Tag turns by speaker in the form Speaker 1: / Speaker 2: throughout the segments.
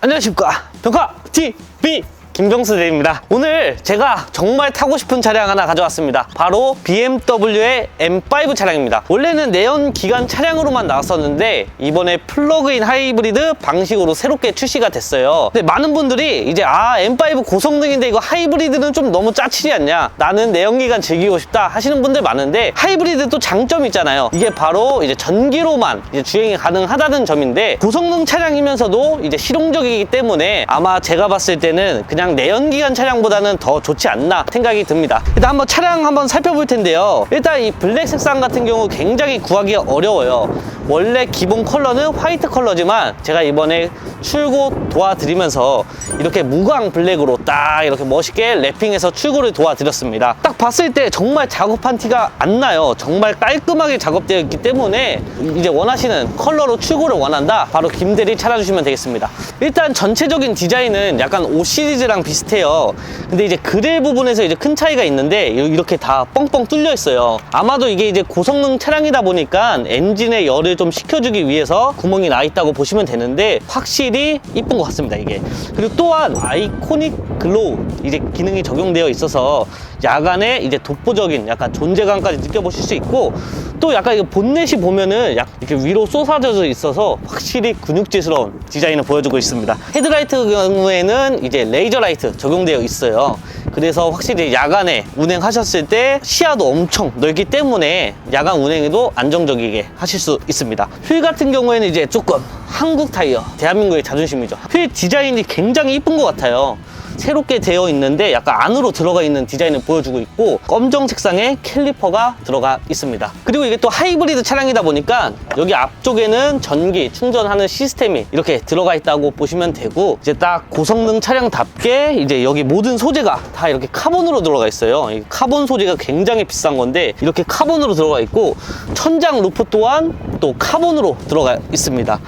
Speaker 1: 안녕하십니까. 병카 TV 김병수 대입니다. 오늘 제가 정말 타고 싶은 차량 하나 가져왔습니다. 바로 BMW의 M5 차량입니다. 원래는 내연 기관 차량으로만 나왔었는데 이번에 플러그인 하이브리드 방식으로 새롭게 출시가 됐어요. 근데 많은 분들이 이제 아 M5 고성능인데 이거 하이브리드는 좀 너무 짜치지 않냐? 나는 내연기관 즐기고 싶다 하시는 분들 많은데 하이브리드 또 장점이 있잖아요. 이게 바로 이제 전기로만 이제 주행이 가능하다는 점인데 고성능 차량이면서도 이제 실용적이기 때문에 아마 제가 봤을 때는 그냥 내연기관 차량보다는 더 좋지 않나 생각이 듭니다. 일단 한번 차량 한번 살펴볼 텐데요. 일단 이 블랙 색상 같은 경우 굉장히 구하기 어려워요. 원래 기본 컬러는 화이트 컬러지만 제가 이번에 출고 도와드리면서 이렇게 무광 블랙으로 딱 이렇게 멋있게 랩핑해서 출고를 도와드렸습니다. 딱 봤을 때 정말 작업한 티가 안 나요. 정말 깔끔하게 작업되어 있기 때문에 이제 원하시는 컬러로 출고를 원한다. 바로 김대리 찾아주시면 되겠습니다. 일단 전체적인 디자인은 약간 5 시리즈랑 비슷해요. 근데 이제 그릴 부분에서 이제 큰 차이가 있는데 이렇게 다 뻥뻥 뚫려 있어요. 아마도 이게 이제 고성능 차량이다 보니까 엔진의 열을 좀 식혀주기 위해서 구멍이 나 있다고 보시면 되는데 확실히 이쁜 것 같습니다 이게. 그리고 또한 아이코닉 글로우 이제 기능이 적용되어 있어서 야간에 이제 독보적인 약간 존재감까지 느껴보실 수 있고 또 약간 이거 본넷이 보면은 약 이렇게 위로 쏟아져 있어서 확실히 근육질스러운 디자인을 보여주고 있습니다. 헤드라이트 경우에는 이제 레이저 라이트 적용되어 있어요. 그래서 확실히 야간에 운행하셨을 때 시야도 엄청 넓기 때문에 야간 운행에도 안정적이게 하실 수 있습니다. 휠 같은 경우에는 이제 조금 한국 타이어, 대한민국의 자존심이죠. 휠 디자인이 굉장히 이쁜 것 같아요. 새롭게 되어 있는데 약간 안으로 들어가 있는 디자인을 보여주고 있고 검정 색상의 캘리퍼가 들어가 있습니다. 그리고 이게 또 하이브리드 차량이다 보니까 여기 앞쪽에는 전기 충전하는 시스템이 이렇게 들어가 있다고 보시면 되고 이제 딱 고성능 차량답게 이제 여기 모든 소재가 다 이렇게 카본으로 들어가 있어요. 이 카본 소재가 굉장히 비싼 건데 이렇게 카본으로 들어가 있고 천장 루프 또한 또 카본으로 들어가 있습니다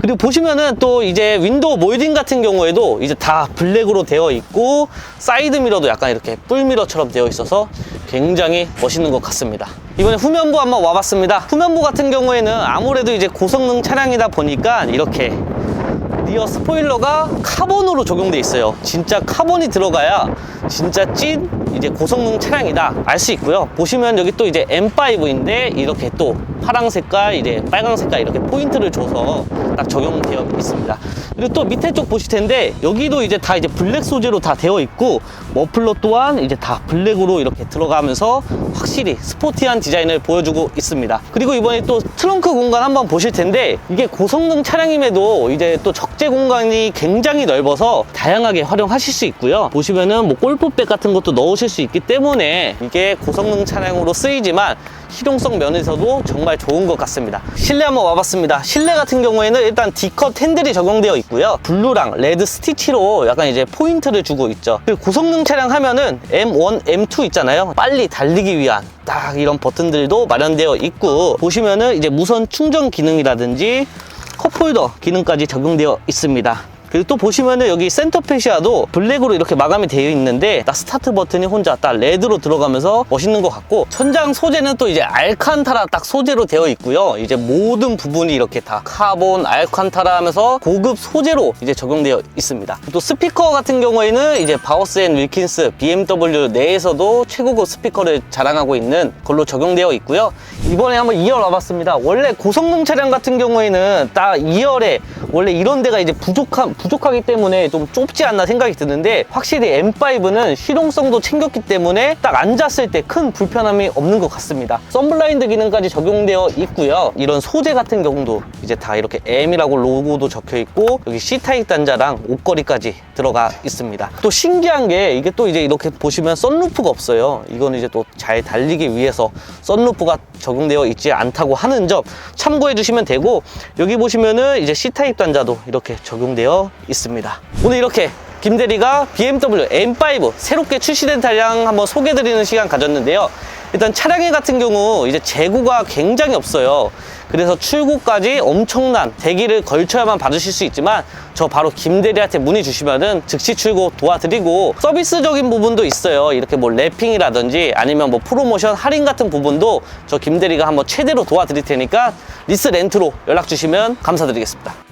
Speaker 1: 그리고 보시면은 또 이제 윈도우 몰딩 같은 경우에도 이제 다 블랙으로 되어 있고 사이드 미러도 약간 이렇게 뿔미러처럼 되어 있어서 굉장히 멋있는 것 같습니다. 이번에 후면부 한번 와봤습니다. 후면부 같은 경우에는 아무래도 이제 고성능 차량이다 보니까 이렇게 리어 스포일러가 카본으로 적용돼 있어요. 진짜 카본이 들어가야 진짜 찐 이제 고성능 차량이다 알 수 있고요. 보시면 여기 또 이제 M5인데 이렇게 또 파랑 색깔 이제 빨강 색깔 이렇게 포인트를 줘서 딱 적용되어 있습니다. 그리고 또 밑에 쪽 보실 텐데 여기도 이제 다 이제 블랙 소재로 다 되어 있고 머플러 또한 이제 다 블랙으로 이렇게 들어가면서 확실히 스포티한 디자인을 보여주고 있습니다. 그리고 이번에 또 트렁크 공간 한번 보실 텐데 이게 고성능 차량임에도 이제 또 적재 공간이 굉장히 넓어서 다양하게 활용하실 수 있고요. 보시면은 뭐 골프백 같은 것도 넣으실 수 있기 때문에 이게 고성능 차량으로 쓰이지만 실용성 면에서도 정말 좋은 것 같습니다. 실내 한번 와봤습니다. 실내 같은 경우에는 일단 D컷 핸들이 적용되어 있고요. 블루랑 레드 스티치로 약간 이제 포인트를 주고 있죠. 그리고 고성능 차량 하면은 M1, M2 있잖아요. 빨리 달리기 위한 딱 이런 버튼들도 마련되어 있고 보시면은 이제 무선 충전 기능이라든지 컵홀더 기능까지 적용되어 있습니다. 그리고 또 보시면은 여기 센터 페시아도 블랙으로 이렇게 마감이 되어 있는데 딱 스타트 버튼이 혼자 딱 레드로 들어가면서 멋있는 것 같고 천장 소재는 또 이제 알칸타라 딱 소재로 되어 있고요. 이제 모든 부분이 이렇게 다 카본 알칸타라 하면서 고급 소재로 이제 적용되어 있습니다. 또 스피커 같은 경우에는 이제 바우스 앤 윌킨스 BMW 내에서도 최고급 스피커를 자랑하고 있는 걸로 적용되어 있고요. 이번에 한번 2열 와봤습니다. 원래 고성능 차량 같은 경우에는 딱 2열에 원래 이런 데가 이제 부족한 부족하기 때문에 좀 좁지 않나 생각이 드는데 확실히 M5는 실용성도 챙겼기 때문에 딱 앉았을 때 큰 불편함이 없는 것 같습니다. 썬블라인드 기능까지 적용되어 있고요. 이런 소재 같은 경우도 이제 다 이렇게 M이라고 로고도 적혀 있고 여기 C타입 단자랑 옷걸이까지 들어가 있습니다. 또 신기한 게 이게 또 이제 이렇게 보시면 썬루프가 없어요. 이거는 이제 또 잘 달리기 위해서 썬루프가 적용되어 있지 않다고 하는 점 참고해 주시면 되고 여기 보시면은 이제 C타입 단자도 이렇게 적용되어 있습니다. 오늘 이렇게 김대리가 BMW M5 새롭게 출시된 차량 한번 소개드리는 시간 가졌는데요. 일단 차량의 같은 경우 이제 재고가 굉장히 없어요. 그래서 출고까지 엄청난 대기를 걸쳐야만 받으실 수 있지만 저 바로 김대리한테 문의 주시면은 즉시 출고 도와드리고 서비스적인 부분도 있어요. 이렇게 뭐 랩핑이라든지 아니면 뭐 프로모션 할인 같은 부분도 저 김대리가 한번 최대로 도와드릴 테니까 리스 렌트로 연락 주시면 감사드리겠습니다.